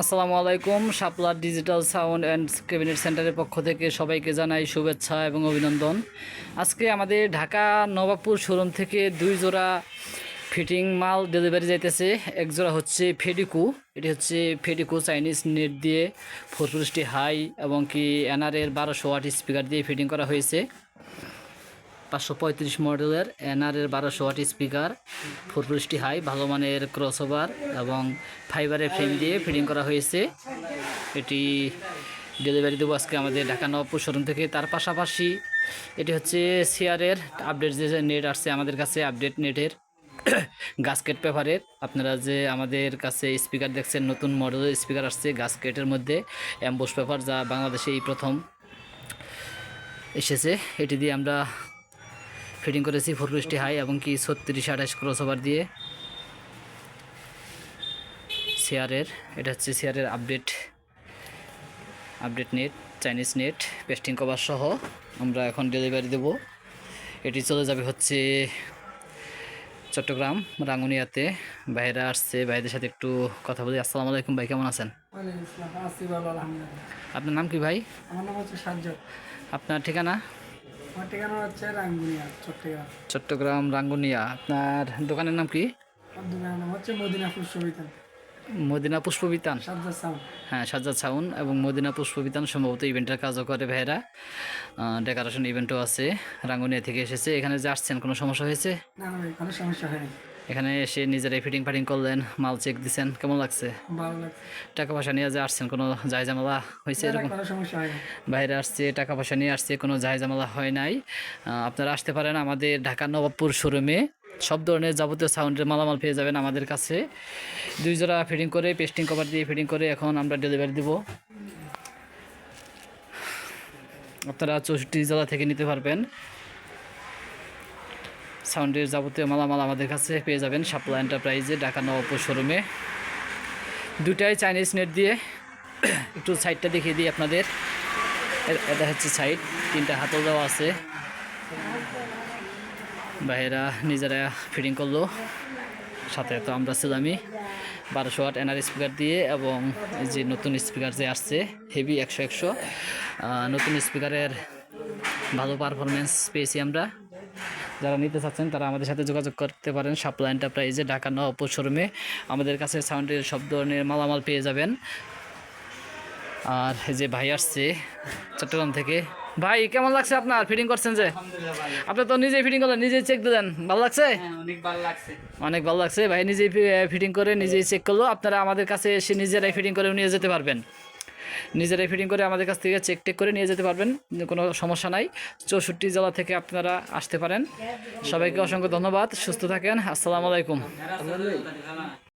আসসালামু আলাইকুম, Shapla digital sound and cabinet সেন্টারের পক্ষ থেকে সবাইকে জানাই শুভেচ্ছা এবং অভিনন্দন। আজকে আমাদের ঢাকা নবাবপুর শোরুম থেকে দুই জোড়া ফিটিং মাল ডেলিভারি যাইতেছে। এক জোড়া হচ্ছে ফেডিকু, এটি হচ্ছে ফেডিকু চাইনিজ নেট দিয়ে ফোর পঁচিশটি হাই এবং কি এনআরের বারোশো ওয়াট স্পিকার দিয়ে ফিটিং করা হয়েছে। পাঁচশো পঁয়ত্রিশ মডেলের এনআরের বারোশো ওয়াট স্পিকার ফোর পঁচিশটি হাই, ভালো মানের ক্রসওভার এবং ফাইবারের ফ্রেম দিয়ে ফিটিং করা হয়েছে। এটি ডেলিভারি দেবো আজকে আমাদের ঢাকা নবপুর শোরুম থেকে। তার পাশাপাশি এটি হচ্ছে সিয়ারের আপডেট যে নেট আসছে আমাদের কাছে আপডেট নেটের গাস্কেট পেপারের আপনারা যে আমাদের কাছে স্পিকার দেখছেন, নতুন মডেলের স্পিকার আসছে গাস্কেটের মধ্যে অ্যাম্বোস পেপার যা বাংলাদেশে এই প্রথম এসেছে। এটি দিয়ে আমরা ফিটিং করেছি ফোর হাই এবং কি ছত্রিশ আঠাশ ক্রস ওভার দিয়ে। শেয়ারের এটা হচ্ছে শেয়ারের update update net Chinese net pasting cover সহ আমরা এখন ডেলিভারি দেব। এটি চলে যাবে হচ্ছে চট্টগ্রাম রাঙ্গুনিয়াতে। বাইরে আসছে ভাইদের সাথে একটু কথা বলি। আসসালামু আলাইকুম ভাই কেমন আছেন? আপনার নাম কি ভাই? আপনার ঠিকানা? আমার ঠিকানা হচ্ছে রাঙ্গুনিয়া চট্টগ্রাম চট্টগ্রাম রাঙ্গুনিয়া। আপনার দোকানের নাম কি? দোকানের নাম হচ্ছে মদিনা পুষ্পবিতান। মদিনা পুষ্পবিতান। হ্যাঁ সাজ্জাদ সাউন এবং মদিনা পুষ্পবিতান সম্ভবত ইভেন্টের কাজও করে ভাইয়েরা। ডেকোরেশন ইভেন্টও আছে রাঙ্গুনিয়া থেকে এসেছে। এখানে যে আসছেন কোনো সমস্যা হয়েছে? না না কোনো সমস্যা হয়নি। এখানে এসে নিজেরাই ফিটিং ফাটিং করলেন মাল চেক দিছেন কেমন লাগছে? টাকা পয়সা নিয়ে যে আসছেন কোনো জায়জামালা হয়েছে এরকম? বাইরে আসছে টাকা পয়সা নিয়ে আসছে কোনো জায়জামালা হয় নাই। আপনারা আসতে পারেন আমাদের ঢাকা নবাবপুর শোরুমে। সব ধরনের যাবতীয় সাউন্ডের মালামাল পেয়ে যাবেন আমাদের কাছে। দুই জোড়া ফিটিং করে পেস্টিং কভার দিয়ে ফিটিং করে এখন আমরা ডেলিভারি দিব। আপনারা চৌষট্টি জেলা থেকে নিতে পারবেন। সাউন্ডের যাবতীয় মালামাল আমাদের কাছে পেয়ে যাবেন সাপ্লা এন্টারপ্রাইজে ঢাকা নবাবপুর শোরুমে। দুটাই চাইনিজ নেট দিয়ে। একটু সাইডটা দেখিয়ে দিই আপনাদের। এটা হচ্ছে সাইড তিনটা হাতল দেওয়া আছে। ভাইয়েরা নিজেরা ফিটিং করল। সাথে তো আমরা ছিলামই। বারোশো ওয়াট এনআর স্পিকার দিয়ে এবং যে নতুন স্পিকার যে আসছে হেভি একশো একশো। নতুন স্পিকারের ভালো পারফরমেন্স পেয়েছি আমরা। যারা নিতে চাচ্ছেন তারা আমাদের সাথে যোগাযোগ করতে পারেন। সাপ্লা এন্টারপ্রাইজে ঢাকা নবপুর শোরুমে। আমাদের কাছে সাউন্ডের সব ধরনের মালামাল পেয়ে যাবেন। আর এই যে ভাই আসছে চট্টগ্রাম থেকে। ভাই কেমন লাগছে আপনার? ফিটিং করছেন যে? আপনি তো নিজেই ফিটিং করলেন নিজেই চেক দিলেন। ভালো লাগছে? অনেক ভালো লাগছে। অনেক ভালো লাগছে। ভাই নিজেই ফিটিং করে নিজেই চেক করল। আপনারা আমাদের কাছে এসে নিজেরাই ফিটিং করে নিয়ে যেতে পারবেন। নিজেরাই ফিটিং করে আমাদের কাছ থেকে চেক টেক করে নিয়ে যেতে পারবেন, কোনো সমস্যা নাই। চৌষট্টি জেলা থেকে আপনারা আসতে পারেন। সবাইকে অসংখ্য ধন্যবাদ, সুস্থ থাকেন, আসসালামু আলাইকুম।